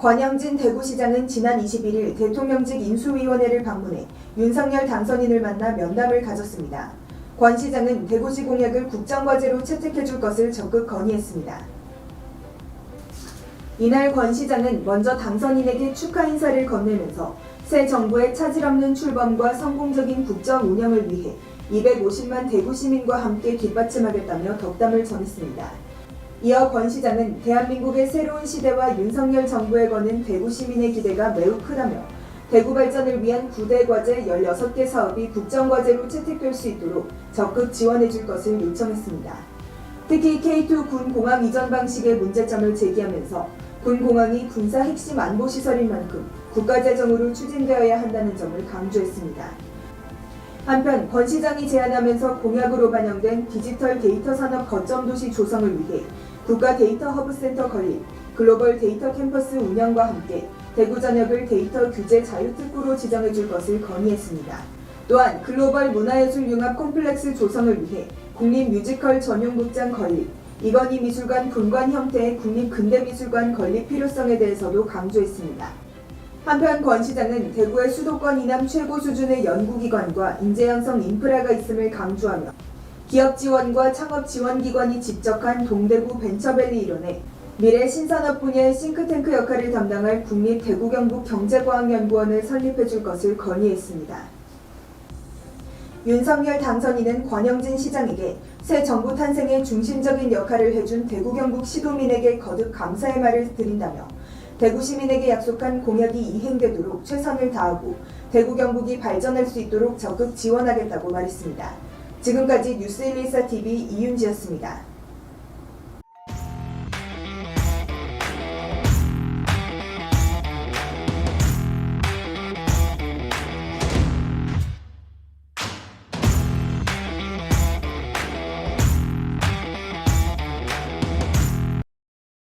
권영진 대구시장은 지난 21일 대통령직 인수위원회를 방문해 윤석열 당선인을 만나 면담을 가졌습니다. 권 시장은 대구시 공약을 국정과제로 채택해줄 것을 적극 건의했습니다. 이날 권 시장은 먼저 당선인에게 축하 인사를 건네면서 새 정부의 차질 없는 출범과 성공적인 국정 운영을 위해 250만 대구 시민과 함께 뒷받침하겠다며 덕담을 전했습니다. 이어 권 시장은 대한민국의 새로운 시대와 윤석열 정부에 거는 대구 시민의 기대가 매우 크다며 대구 발전을 위한 9대 과제 16개 사업이 국정과제로 채택될 수 있도록 적극 지원해 줄 것을 요청했습니다. 특히 K2 군 공항 이전 방식의 문제점을 제기하면서 군 공항이 군사 핵심 안보 시설인 만큼 국가 재정으로 추진되어야 한다는 점을 강조했습니다. 한편 권 시장이 제안하면서 공약으로 반영된 디지털 데이터 산업 거점 도시 조성을 위해 국가 데이터 허브 센터 건립, 글로벌 데이터 캠퍼스 운영과 함께 대구 전역을 데이터 규제 자유특구로 지정해 줄 것을 건의했습니다. 또한 글로벌 문화예술 융합 콤플렉스 조성을 위해 국립 뮤지컬 전용 극장 건립, 이건희 미술관 분관 형태의 국립 근대미술관 건립 필요성에 대해서도 강조했습니다. 한편 권 시장은 대구의 수도권 이남 최고 수준의 연구기관과 인재양성 인프라가 있음을 강조하며 기업 지원과 창업 지원 기관이 집적한 동대구 벤처밸리 일원에 미래 신산업 분야의 싱크탱크 역할을 담당할 국립 대구 경북 경제과학연구원을 설립해 줄 것을 건의했습니다. 윤석열 당선인은 권영진 시장에게 새 정부 탄생에 중심적인 역할을 해준 대구 경북 시도민에게 거듭 감사의 말을 드린다며 대구 시민에게 약속한 공약이 이행되도록 최선을 다하고 대구 경북이 발전할 수 있도록 적극 지원하겠다고 말했습니다. 지금까지 뉴스 114TV 이윤지였습니다.